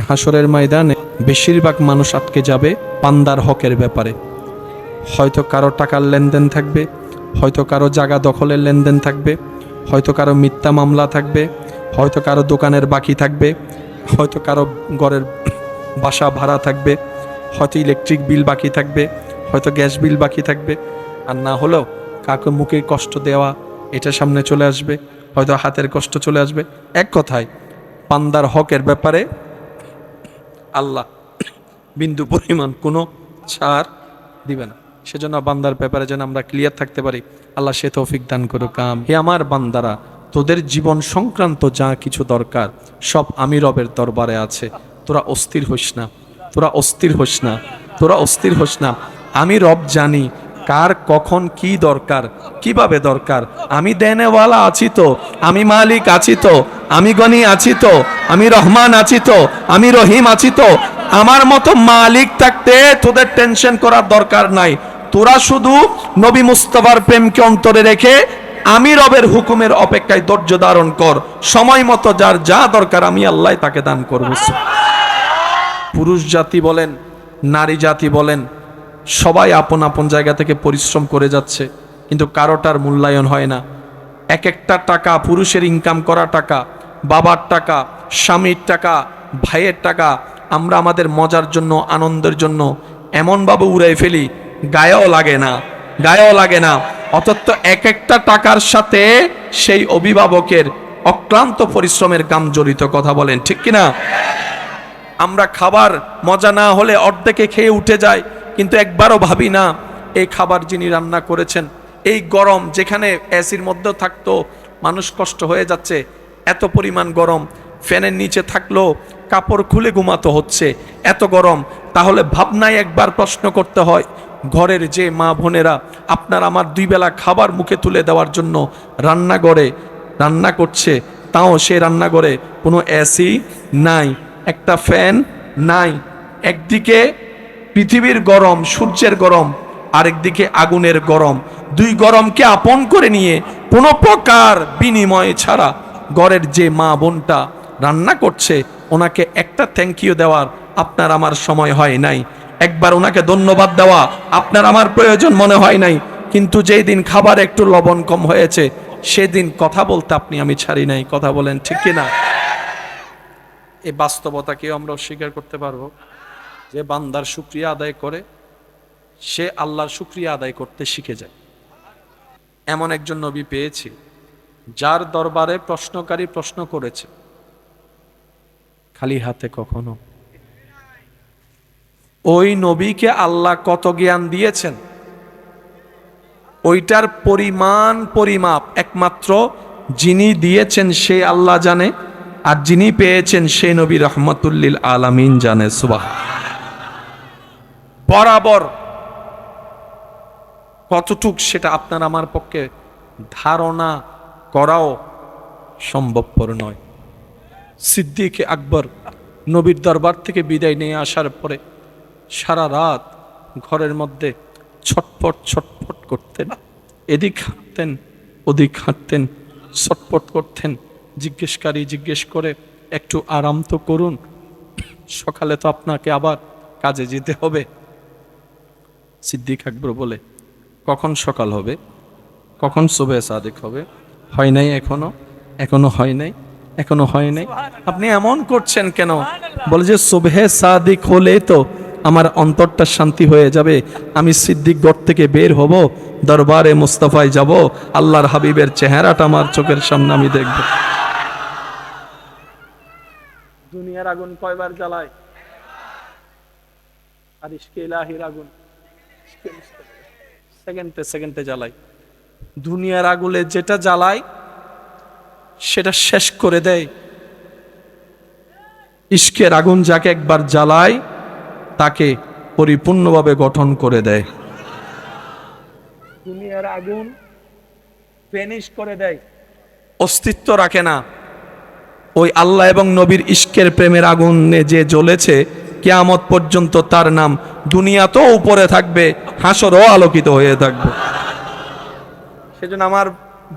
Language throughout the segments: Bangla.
হাসরের ময়দানে বেশিরভাগ মানুষ আটকে যাবে পান্দার হকের ব্যাপারে। হয়তো কারও টাকার লেনদেন থাকবে, হয়তো কারও জায়গা দখলের লেনদেন থাকবে, হয়তো কারও মিথ্যা মামলা থাকবে, হয়তো কারও দোকানের বাকি থাকবে, হয়তো কারও ঘরের বাসা ভাড়া থাকবে, হয়তো ইলেকট্রিক বিল বাকি থাকবে, হয়তো গ্যাস বিল বাকি থাকবে। আর না হলেও কাউকে মুখে কষ্ট দেওয়া, এটা সামনে চলে আসবে, হয়তো হাতের কষ্ট চলে আসবে। এক কথায়, পান্দার হকের ব্যাপারে আল্লাহ বিন্দু পরিমাণ কোনো ছাড় দিবে না। সেজন্য বান্দার ব্যাপারে যেন আমরা ক্লিয়ার থাকতে পারি, আল্লাহ সে তৌফিক দান করুক কাম হে আমার বান্দারা, তোদের জীবন সংক্রান্ত যা কিছু দরকার, সব আমি রবের দরবারে আছে। তোরা অস্থির হোস না, তোরা অস্থির হোস না, তোরা অস্থির হোস না। আমি রব জানি কার কখন কি দরকার কীভাবে দরকার? আমি দেনেওয়ালা আছি তো আমি মালিক আছি তো আমি গনি আছি তো আমি রহমান আছি তো আমি রহিম আছি তো। আমার মতো মালিক থাকতে তোদের টেনশন করার দরকার নাই। তোরা শুধু নবী মুস্তফার প্রেমকে অন্তরে রেখে আমি রবের হুকুমের অপেক্ষায় ধৈর্য ধারণ কর। সময় মতো যার যা দরকার আমি আল্লাহ তাকে দান করব। পুরুষ জাতি বলেন নারী জাতি বলেন সবাই আপন আপন জায়গা থেকে পরিশ্রম করে যাচ্ছে, কিন্তু কারোটার মূল্যায়ন হয় না। এক একটা টাকা, পুরুষের ইনকাম করা টাকা, বাবার টাকা, স্বামীর টাকা, ভাইয়ের টাকা, আমরা আমাদের মজার জন্য, আনন্দের জন্য এমনভাবে উড়াই ফেলি, গায়েও লাগে না, গায়েও লাগে না। অথচ এক একটা টাকার সাথে সেই অভিভাবকের অক্লান্ত পরিশ্রমের কাম জড়িত কথা বলেন, ঠিক কিনা? আমরা খাবার মজা না হলে অর্ধেকে খেয়ে উঠে যায় কিন্তু একবারও ভাবি না এই খাবার যিনি রান্না করেছেন, এই গরম যেখানে এসির মধ্যে থাকতো, মানুষ কষ্ট হয়ে যাচ্ছে, এত পরিমাণ গরম, ফ্যানের নিচে থাকলেও কাপড় খুলে ঘুমাতে হচ্ছে, এত গরম, তাহলে ভাবনায় একবার প্রশ্ন করতে হয়, ঘরের যে মা বোনেরা আপনার আমার দুই বেলা খাবার মুখে তুলে দেওয়ার জন্য রান্নাঘরে রান্না করছে, তাও সে রান্নাঘরে কোনো এসি নাই, একটা ফ্যান নাই, একদিকে পৃথিবীর গরম, সূর্যের গরম আরেকদিকে আগুনের গরম। দুই গরমকে আপন করে নিয়ে কোনো প্রকার বিনিময় ছাড়া ঘরের যে মা বোনটা রান্না করছে, ওনাকে একটা থ্যাংক ইউ দেওয়ার আপনার আমার সময় হয় নাই। একবার ওনাকে ধন্যবাদ দেওয়া আপনার আমার প্রয়োজন মনে হয় নাই। কিন্তু যেই দিন খাবার একটু লবণ কম হয়েছে, সেদিন কথা বলতে আপনি আমি ছাড়ি নাই। কথা বলেন ঠিক কিনা? এই বাস্তবতাকেও আমরা অস্বীকার করতে পারব? যে বান্দার শুক্রিয়া আদায় করে, সে আল্লাহর শুক্রিয়া আদায় করতে শিখে যায়। এমন একজন নবী পেয়েছি, যার দরবারে প্রশ্নকারী প্রশ্ন করেছে, খালি হাতে কখনো। ওই নবীকে আল্লাহ কত জ্ঞান দিয়েছেন? ওইটার পরিমাণ পরিমাপ একমাত্র যিনি দিয়েছেন সে আল্লাহ জানে, আর যিনি পেয়েছেন সে নবী রহমতুল্লিল আলামিন জানে সুবাহ বরাবর কতটুক সেটা আপনার আমার পক্ষে ধারণা করাও সম্ভবপর নয়। সিদ্দিক আকবর নবীর দরবার থেকে বিদায় নিয়ে আসার পরে সারা রাত ঘরের মধ্যে ছটপট ছটপট করতেন, এদিক হাঁটতেন, ওদিক হাঁটতেন ছটপট করতেন, জিজ্ঞেসকারী জিজ্ঞেস করে, একটু আরাম তো করুন, সকালে তো আপনাকে আবার কাজে যেতে হবে। সিদ্দিক আকবর বলে, কখন সকাল হবে? কখন শুভে সাদেক হবে? হয় নাই এখনও? এখনও হয় নাই? এখনও হয় নাই? আপনি এমন করছেন কেন? বলে যে শুভে সাদিক হলে তো আমার অন্তরটা শান্তি হয়ে যাবে। আমি সিদ্দিক গড় থেকে বের হব, দরবারে মুস্তাফায় যাব। আল্লাহর হাবিবের চেহারাটা আমার চোখের সামনে আমি দেখব। দুনিয়ার আগুন কয়বার জ্বালায়? আর ইলাহির আগুন। সেকেন্ডে সেকেন্ডে জ্বালাই। দুনিয়ার আগুলে যেটা জ্বালায় সেটা শেষ করে দেয়। ইস্কের আগুন যাকে একবার জ্বালায় তাকে পরিপূর্ণভাবে গঠন করে দেয়। দুনিয়ার আগুন ফেনিশ করে দেয়। অস্তিত্ব রাখে না। ওই আল্লাহ এবং নবীর ইস্কের প্রেমের আগুনে যে জ্বলেছে, কেয়ামত পর্যন্ত তার নাম দুনিয়াতেও উপরে থাকবে। হাসরও আলোকিত হয়ে থাকবে। সেজন্য আমার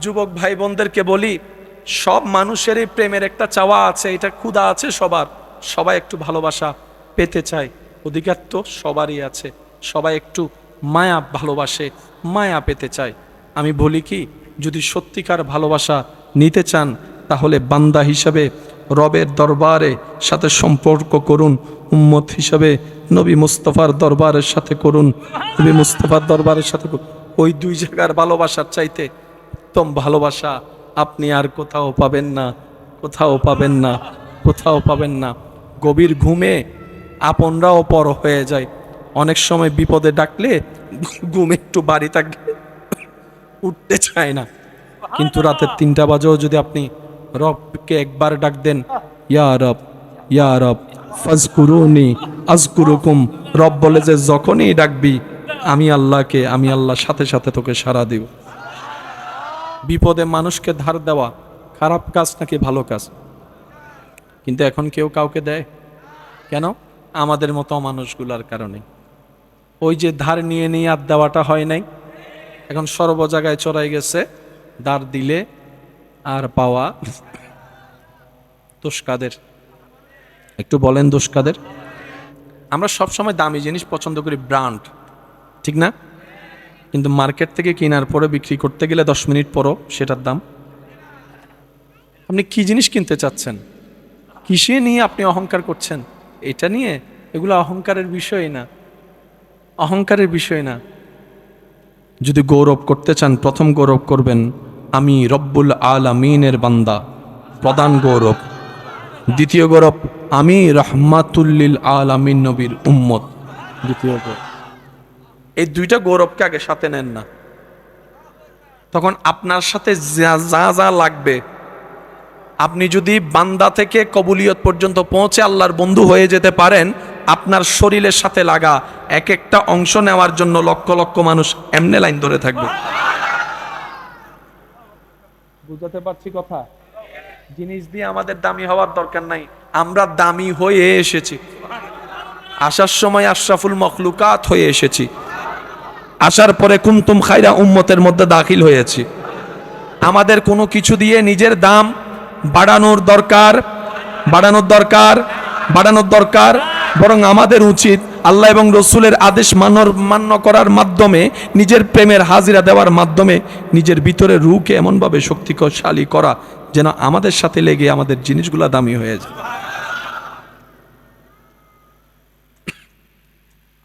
যুবক ভাই বোনদেরকে বলি, সব মানুষেরই প্রেমের একটা চাওয়া আছে, এটা ক্ষুদা আছে সবার। সবাই একটু ভালোবাসা পেতে চায়। অধিকার তো সবারই আছে। সবাই একটু মায়া ভালোবাসে, মায়া পেতে চায়। আমি বলি কি, যদি সত্যিকার ভালোবাসা নিতে চান, তাহলে বান্দা হিসাবে রবের দরবারে সাথে সম্পর্ক করুন। উম্মত হিসাবে নবী মুস্তফার দরবারের সাথে করুন। নবী মুস্তফার দরবারের সাথে ওই দুই জায়গার ভালোবাসার চাইতে উত্তম ভালোবাসা আপনি আর কোথাও পাবেন না, কোথাও পাবেন না, কোথাও পাবেন না। গভীর ঘুমে আপনরাও পর হয়ে যায়। অনেক সময় বিপদে ডাকলে ঘুম একটু বাড়ি থাকলে উঠতে চায় না। কিন্তু রাতের তিনটা বাজেও যদি আপনি রবকে একবার ডাক দেন, ইয়া রব ইয়া রব, ফাজকুরুনি, আজকুরুকুম। রব বলে যে, যখনই ডাকবি, আমি আল্লাহকে, আমি আল্লাহর সাথে সাথে তোকে সাড়া দিব। বিপদে মানুষকে ধার দেওয়া খারাপ কাজ নাকি ভালো কাজ? কিন্তু এখন কেউ কাউকে দেয়? কেন? আমাদের মতো মানুষগুলার কারণে। ওই যে ধার নিয়ে নিয়ে আর দেওয়াটা হয় নাই, এখন সর্ব জায়গায় চড়াই গেছে, ধার দিলে আর পাওয়া দোষ কাদের একটু বলেন দোষ কাদের আমরা সবসময় দামি জিনিস পছন্দ করি ব্র্যান্ড, ঠিক না? কিন্তু মার্কেট থেকে কেনার পরে বিক্রি করতে গেলে দশ মিনিট পরও সেটার দাম। আপনি কি জিনিস কিনতে চাচ্ছেন? কিসে নিয়ে আপনি অহংকার করছেন? এটা নিয়ে? এগুলো অহংকারের বিষয় না। অহংকারের বিষয় না। যদি গৌরব করতে চান, প্রথম গৌরব করবেন আমি রব্বুল আলামিনের বান্দা, প্রধান গৌরব। দ্বিতীয় গৌরব আমি রহমাতুল্লিল আলামিন নবীর উম্মত। দ্বিতীয়ত এই দুইটা গৌরবকে আগে সাথে নেন না। তখন আপনার সাথে যা যা যা লাগবে। আপনি যদি বান্দা থেকে কবুলিয়ত পর্যন্ত পৌঁছে আল্লাহর বন্ধু হয়ে যেতে পারেন আপনার শরীরের সাথে লাগা এক একটা অংশ নেওয়ার জন্য লক্ষ লক্ষ মানুষ এমনে লাইন ধরে থাকবে। বুঝাতে পারছি কথা? জিনিস দিয়ে আমাদের দামি হওয়ার দরকার নাই। আমরা দামি হয়ে এসেছি। আসার সময় আশরাফুল মখলুকাত হয়ে এসেছি। আসার পরে কুমতুম খাইরা উম্মতের মধ্যে দাখিল হয়েছি। আমাদের কোনো কিছু দিয়ে নিজের দাম বাড়ানোর দরকার বাড়ানোর দরকার বাড়ানোর দরকার, বরং আমাদের উচিত আল্লাহ এবং রসুলের আদেশ মানর মান্য করার মাধ্যমে, নিজের প্রেমের হাজিরা দেওয়ার মাধ্যমে, নিজের ভিতরে রুকে এমনভাবে শক্তিশালী করা যেন আমাদের সাথে লেগে আমাদের জিনিসগুলা দামি হয়ে যায়।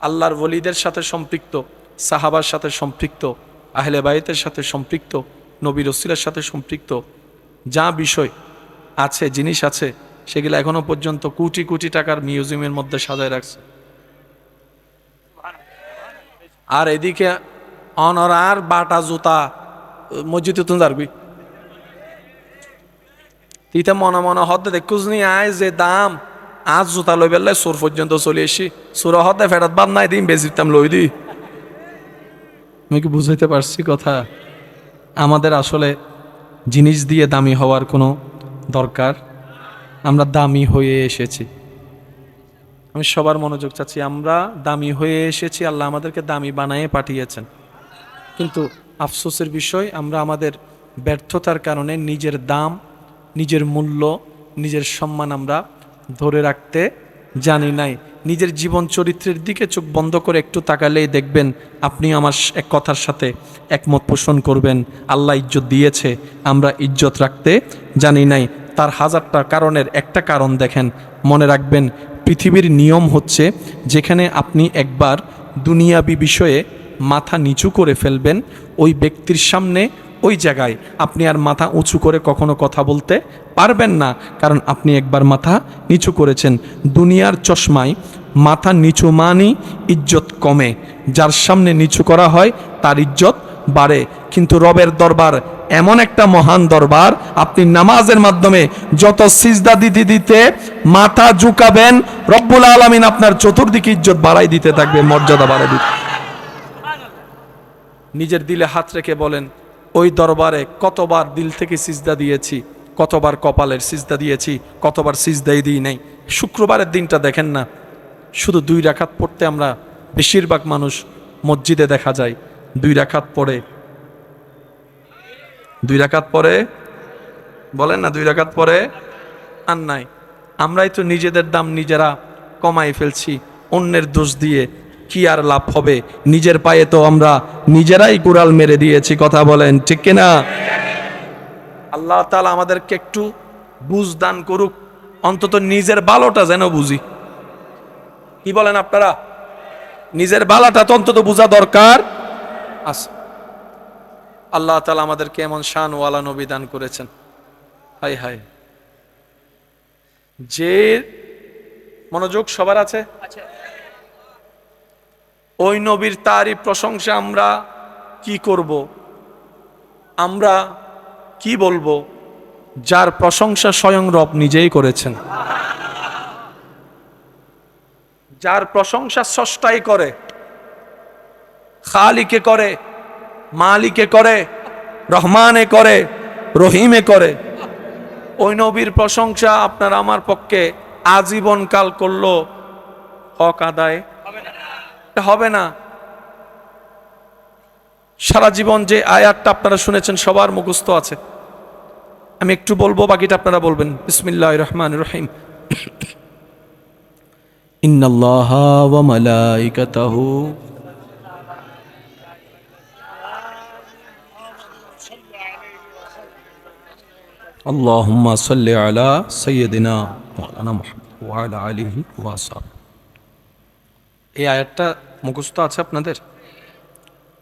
আল্লাহর বলিদের সাথে সম্পৃক্ত, সাহাবার সাথে সম্পৃক্ত, আহলে বাইতের সাথে সম্পৃক্ত, নবী রসুলের সাথে সম্পৃক্ত যা বিষয় আছে, জিনিস আছে, সেগুলো এখনও পর্যন্ত কোটি কোটি টাকার মিউজিয়ামের মধ্যে সাজায় রাখছে। আর এদিকে অনরার বাটা জুতা, মসজিদে যারবি? তিতে মনে মনে হতে দেখুস নি আয় যে দাম, আজ জুতা লই বেললে সোর পর্যন্ত চলে এসি সুর হতে ফেরত বাদ নাই, দিন বেশিতাম লই দি। আমি কি বুঝাইতে পারছি কথা? আমাদের আসলে জিনিস দিয়ে দামি হওয়ার কোনো দরকার? আমরা দামি হয়ে এসেছি। আমি সবার মনোযোগ চাচ্ছি, আমরা দামি হয়ে এসেছি, আল্লাহ আমাদেরকে দামি বানায়ে পাঠিয়েছেন। কিন্তু আফসোসের বিষয়, আমরা আমাদের ব্যর্থতার কারণে নিজের দাম নিজের মূল্য, নিজের সম্মান আমরা ধরে রাখতে জানি নাই। নিজের জীবন চরিত্রের দিকে চোখ বন্ধ করে একটু তাকালেই দেখবেন আপনি আমার এক কথার সাথে একমত পোষণ করবেন। আল্লাহ ইজ্জত দিয়েছে, আমরা ইজ্জত রাখতে জানি নাই। তার হাজারটা কারণের একটা কারণ দেখেন। মনে রাখবেন, পৃথিবীর নিয়ম হচ্ছে যেখানে আপনি একবার দুনিয়াবি বিষয়ে মাথা নিচু করে ফেলবেন, ওই ব্যক্তির সামনে ওই জায়গায় আপনি আর মাথা উঁচু করে কখনো কথা বলতে পারবেন না, কারণ আপনি একবার মাথা নিচু করেছেন। দুনিয়ার চশমায় মাথা নিচু মানি ইজ্জত কমে। যার সামনে নিচু করা হয়, তার ইজ্জত বাড়ে। কিন্তু রবের দরবার, এমন একটা মহান দরবার, আপনি নামাজের মাধ্যমে যত সিজদা দিতে দিতে মাথা ঝুঁকাবেন, রব্বুল আলমিন আপনার চতুর্দিকে ইজ্জত বাড়াই দিতে থাকবে, মর্যাদা বাড়াই দিতে। নিজের দিলে হাত রেখে বলেন ওই দরবারে কতবার দিল থেকে সিজদা দিয়েছি, কতবার কপালের সিজদা দিয়েছি, কতবার সিজদাই দিই নাই। শুক্রবারের দিনটা দেখেন না, শুধু দুই রাখাত পড়তে আমরা বেশিরভাগ মানুষ মসজিদে দেখা যায়। দুই রাখাত পড়ে, দুই রাখাত পরে বলেন না দুই রাখাত পরে আর নাই। আমরাই তো নিজেদের দাম নিজেরা কমাই ফেলছি, অন্যের দোষ দিয়ে কি আর লাভ হবে? নিজের পায়ে তো আমরা নিজেরাই কুড়াল মেরে দিয়েছি, কথা বলেন, ঠিক কিনা? আল্লাহ তালা আমাদেরকে একটু বুঝ দান করুক, অন্তত নিজের ভালোটা যেন বুঝি। কি বলেন আপনারা? নিজের বালাটা তো অন্তত বোঝা দরকার। আছে আল্লাহ তালা আমাদেরকে এমন শানওয়ালা নবী দান করেছেন। হাই হাই যে মনোযোগ সবার আছে? ওই নবীর তারই প্রশংসা আমরা কি করব? আমরা কি বলব? যার প্রশংসা স্বয়ং রব নিজেই করেছেন। যার প্রশংসা স্রষ্টাই করে, খালিকে করে, মালিকে করে, রহমানে করে, রহিমে করে, ওই নবীর প্রশংসা আপনার আমার পক্ষে আজীবন কাল করল হক আদায়। হবে না সারা জীবন যে আয়াতটা আপনারা শুনেছেন সবার মুখস্থ আছে আমি একটু বলবো বাকিটা আপনারা বলবেন বিসমিল্লাহ রহমান রহিম ইন্নাল্লাহ ওয়া মালাইকাতাহু اللهم صل على سيدنا مولانا محمد وعلى آله وصحبه এই আয়াতটা মুখস্থ আছে আপনাদের?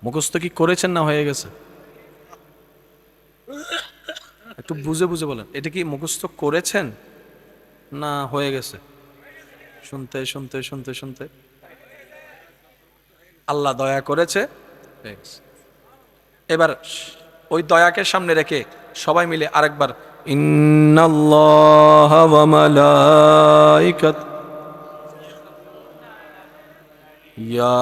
মুখস্থ কি করেছেন না হয়ে গেছে? একটু বুঝে বুঝে বলেন। এটা কি মুখস্থ করেছেন না হয়ে গেছে? শুনতে শুনতে শুনতে শুনতে। আল্লাহ দয়া করেছে। এবার ওই দয়াকে সামনে রেখে সবাই মিলে আরেকবার, ইন্নাল্লাহ ওয়া মালাইকাত ইয়া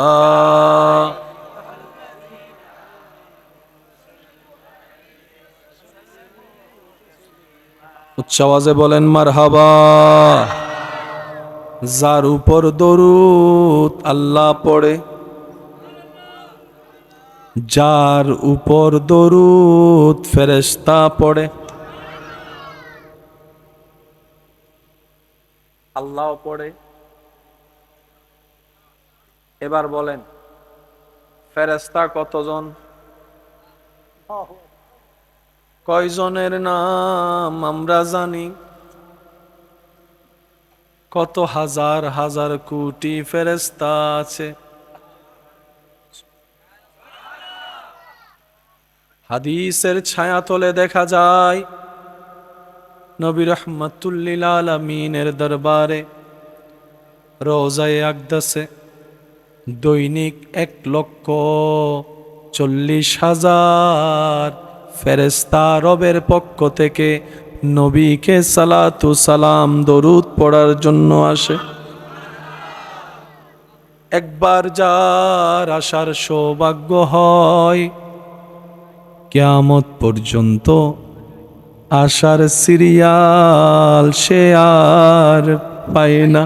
উচ্চ আওয়াজে বলেন, মারহাবা। যার উপর দরুদ আল্লাহ পড়ে, যার উপর দরুদ ফেরেশতা পড়ে। আল্লাহ পড়ে এবার বলেন ফেরেশতা কতজন? কয়জনের নাম আমরা জানি। কত হাজার হাজার কোটি ফেরেস্তা আছে। হাদিসের ছায়া তলে দেখা যায় নবী রহমতুল্লিল আলমিনের দরবারে রোজায় আকদাসে। দৈনিক এক লক্ষ চল্লিশ হাজার ফেরেস্তা রবের পক্ষ থেকে নবীকে সালাতু সালাম দরুদ পড়ার জন্য আসে। একবার যার আসার সৌভাগ্য হয়, কেয়ামত পর্যন্ত আসার সিরিয়াল সে আর পায় না।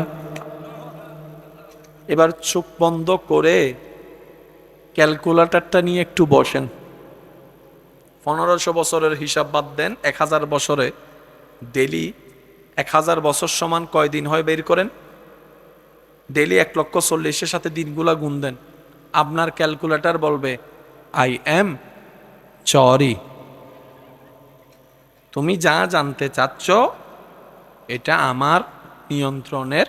এবার চোখ বন্ধ করে ক্যালকুলেটারটা নিয়ে একটু বসেন। পনেরোশো বছরের হিসাব বাদ দেন, এক হাজার বছরে ডেলি এক হাজার বছর সমান কয়দিন হয় বের করেন? ডেলি এক লক্ষ চল্লিশের সাথে দিনগুলা গুণ দেন। আপনার ক্যালকুলেটার বলবে, আই এম চরি। তুমি যা জানতে চাচ্ছ, এটা আমার নিয়ন্ত্রণের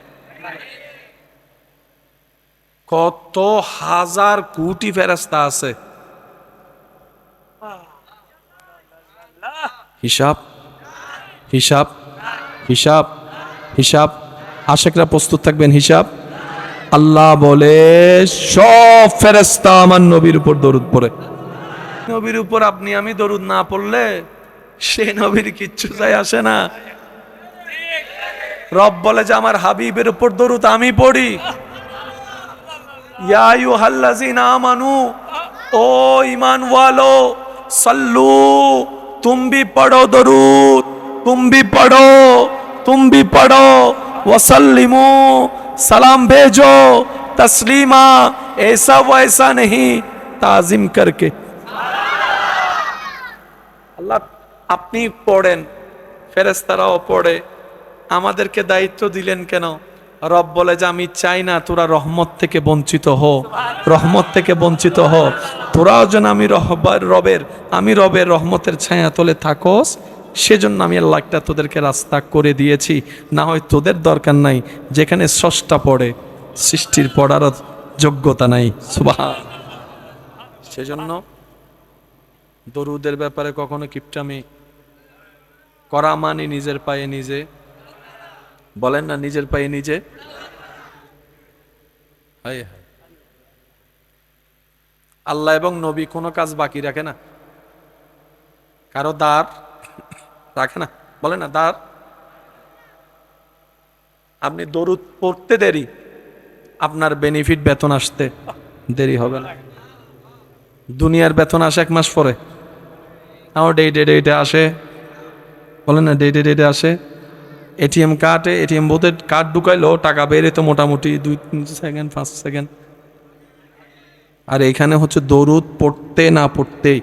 কত হাজার কোটি ফেরাস্তা আছে। হিসাব হিসাব হিসাব হিসাব। আশেকরা প্রস্তুত থাকবেন, হিসাব। আল্লাহ বলে, সব ফেরেস্তা আমার নবীর উপর দরুদ পড়ে। নবীর উপর আপনি, আমি দরুদ না পড়লে সে নবীর কিচ্ছু যায় আসে না। রব বলে যে, আমার হাবিবের উপর দরুদ আমি পড়ি। ইয়া আইয়ুহাল্লাযীনা আমানু ও ঈমান वालो सल्लू तुम भी पढ़ो दरूद तुम भी पढ़ो तुम भी पढ़ो वसल्लिमो सलाम भेजो तस्लीमा ऐसा वैसा नहीं ताजिम करके আল্লাহ আপনি পড়েন ফেরেস্তারাও পড়ে আমাদেরকে দায়িত্ব দিলেন কেন রব বলে যে, আমি চাই না তোরা রহমত থেকে বঞ্চিত হ রহমত থেকে বঞ্চিত হ তোরাও যেন আমি রহবার রবের, আমি রবের রহমতের ছায়া তলে থাকোস। সেজন্য আমি আল্লাহটা তোদেরকে রাস্তা করে দিয়েছি। না হয় তোদের দরকার নাই, যেখানে ষষ্ঠা পড়ে, সৃষ্টির পড়ারও যোগ্যতা নাই। সুবাহ সেজন্য দরুদের ব্যাপারে কখনো কিপটামি করা মানে নিজের পায়ে নিজে। বলেন না নিজের পায়ে নিজে। আল্লাহ এবং নবী কোনো কাজ বাকি রাখে না। কারও দ্বার রাখে না। বলে না, দ্বার। আপনি দরুদ পড়তে দেরি, আপনার বেনিফিট বেতন আসতে দেরি হবে না। দুনিয়ার বেতন আসে এক মাস পরে। আমার ডেটে ডেটে আসে। বলেন না ডেটে ডেটে আসে। এটিএম কার্ডে এটিএম বোধে কার্ড ঢুকাইলো, টাকা বেড়ে তো মোটামুটি দুই সেকেন্ড পাঁচ সেকেন্ড আর এখানে হচ্ছে দরুদ পড়তে না পড়তেই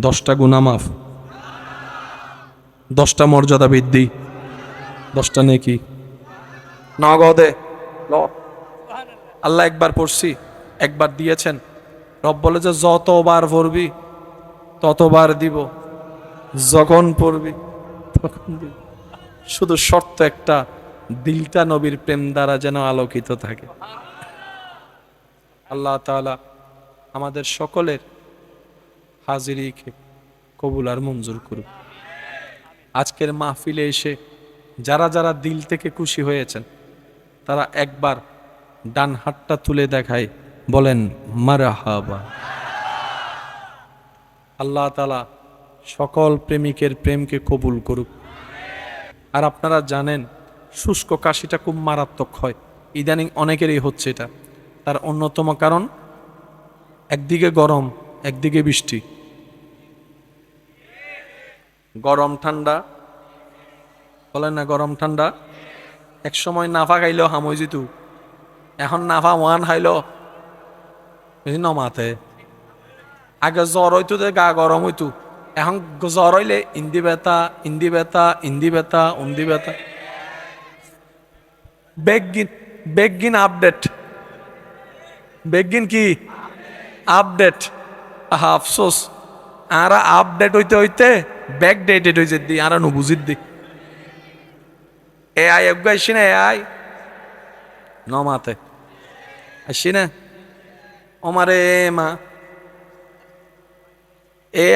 দশটা গুণা মাফ। দশটা মর্যাদা বৃদ্ধি। দশটা নেকি। নগদে। আল্লাহ একবার পড়ছি, একবার দিয়েছেন। রব বলে যে, যতবার পড়বি, ততবার দিব। যখন পড়বি, তখন দিব। শুধু শর্ত একটা, দিলটা নবীর প্রেম দ্বারা যেন আলোকিত থাকে। আল্লাহ তাআলা আমাদের সকলের হাজিরিকে কবুল আর মঞ্জুর করুক। আজকের মাহফিলে এসে যারা যারা দিল থেকে খুশি হয়েছেন, তারা একবার ডান হাতটা তুলে দেখায়, বলেন, মারহাবা। আল্লাহ তালা সকল প্রেমিকের প্রেমকে কবুল করুক। আর আপনারা জানেন, শুষ্ক কাশিটা খুব মারাত্মক হয়। ইদানিং অনেকেরই হচ্ছে এটা। তার অন্যতম কারণ, একদিকে গরম, একদিকে বৃষ্টি। গরম ঠান্ডা। বলেন না গরম ঠান্ডা? এক সময় নাফা খাইল হামই জিতু এখন নাফা ওয়ান খাইল। নমাতে আগে জ্বর হইতো গা গরম হইতো। এখন জ্বর হইলে ইন্দি বেতা ইন্দি বেতা ইন্দি বেতা, উন্দি বেতা। বেগিন বেগিন আপডেট। বেগিন কি? আপডেট। আহা, আফসোস। আরা আপডেট হইতে হইতে ব্যাক ডেটেড হয়েছে দি, আরা নু বুঝিত দি এ আই আসি না এ আই নমাতে আসি না? ওমারে মা। এ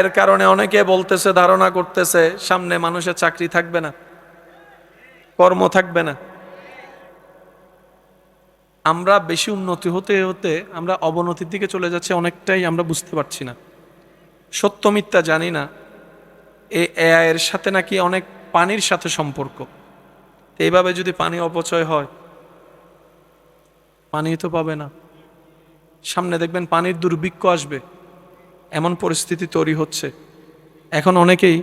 এর কারণে অনেকে বলতেছে, ধারণা করতেছে, সামনে মানুষের চাকরি থাকবে না, কর্ম থাকবে না। আমরা বেশি উন্নতি হতে হতে আমরা অবনতির দিকে চলে যাচ্ছে, অনেকটাই আমরা বুঝতে পারছি না। সত্য মিথ্যা জানি না। এ এআই এর সাথে নাকি অনেক পানির সাথে সম্পর্ক। এইভাবে যদি পানি অপচয় হয়, পানি তো পাবে না। সামনে দেখবেন পানির দুর্ভিক্ষ আসবে। এমন পরিস্থিতি তৈরি হচ্ছে। এখন অনেকেই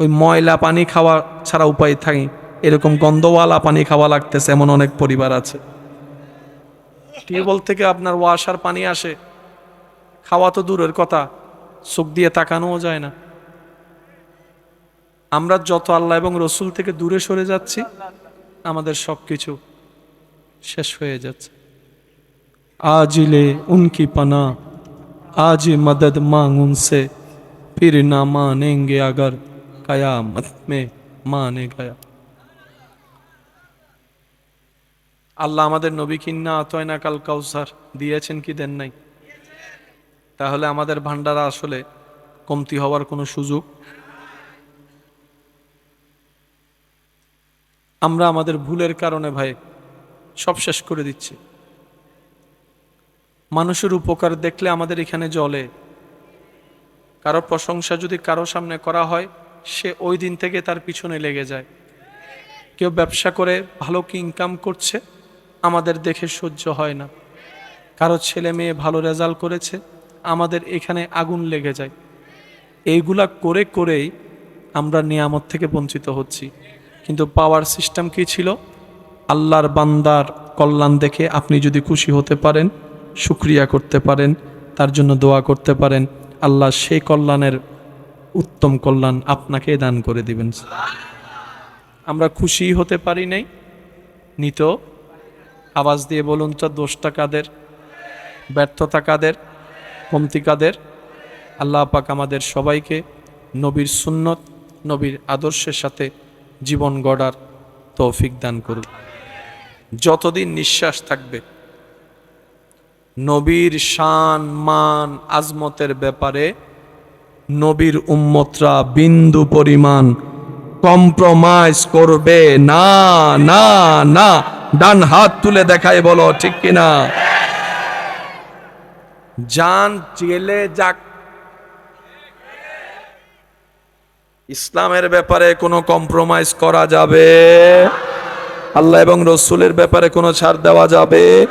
ওই ময়লা পানি খাওয়া ছাড়া উপায় থাকে এরকম গন্ধওয়ালা পানি খাওয়া লাগতেছে, এমন অনেক পরিবার আছে। টিউবওয়েল থেকে আপনার ওয়াশার পানি আসে। খাওয়া তো দূরের কথা, চোখ দিয়ে তাকানোও যায় না। আমরা যত আল্লাহ এবং রসুল থেকে দূরে সরে যাচ্ছি, আমাদের সব কিছু শেষ হয়ে যাচ্ছে। আজিলে উনকি পানা। आज ही मदद मांग उनसे फिर ना मानेंगे अगर कयामत में माने गया আল্লাহ আমাদের নবী কিন্না আতয়না কাল কাউসার দিয়েছেন কি দেন নাই তাহলে আমাদের ভান্ডারা আসলে কমতি হওয়ার কোনো সুযোগ আমরা আমাদের ভুলের কারণে ভাই সব শেষ করে দিচ্ছি মানুষের উপকার দেখলে আমাদের এখানে জলে কারও প্রশংসা যদি কারও সামনে করা হয়, সে ওই দিন থেকে তার পিছনে লেগে যায়। কেউ ব্যবসা করে ভালো কি ইনকাম করছে, আমাদের দেখে সহ্য হয় না। কারও ছেলে মেয়ে ভালো রেজাল্ট করেছে, আমাদের এখানে আগুন লেগে যায়। এইগুলা করে করেই আমরা নিয়ামত থেকে বঞ্চিত হচ্ছি। কিন্তু পাওয়ার সিস্টেম কি ছিল? আল্লাহর বান্দার কল্যাণ দেখে আপনি যদি খুশি হতে পারেন সুক্রিয়া করতে পারেন, তার জন্য দোয়া করতে পারেন। আল্লাহ সেই কল্যাণের উত্তম কল্যাণ আপনাকে দান করে দিবেন। আমরা খুশি হতে পারি নাই। নিত, আওয়াজ দিয়ে বলুন তো, দোষটা কাদের? ব্যর্থতা কাদের? কমতি কাদের? আল্লাহ পাক আমাদের সবাইকে নবীর সুন্নত, নবীর আদর্শের সাথে জীবন গড়ার তৌফিক দান করুন যতদিন নিঃশ্বাস থাকবে নবীর শান, মান, আজমতের ব্যাপারে নবীর উম্মতরা বিন্দু পরিমাণ কম্প্রোমাইজ করবে। না না না, ডান হাত তুলে দেখায় বলো, ঠিক কিনা? জান চেলে যাক। ইসলামের ব্যাপারে কোনো কম্প্রোমাইজ করা যাবে। আল্লাহ এবং রসুলের ব্যাপারে কোনো ছাড় দেওয়া যাবে।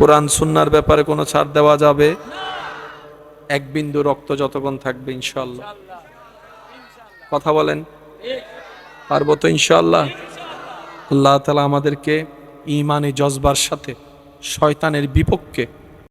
কোরআন সুন্নার ব্যাপারে কোনো ছাড় দেওয়া যাবে? এক বিন্দু রক্ত যতক্ষণ থাকবে ইনশাল্লাহ কথা বলেন। পারব তো ইনশাল্লাহ আল্লাহ তালা আমাদেরকে ইমানি জজবার সাথে শয়তানের বিপক্ষে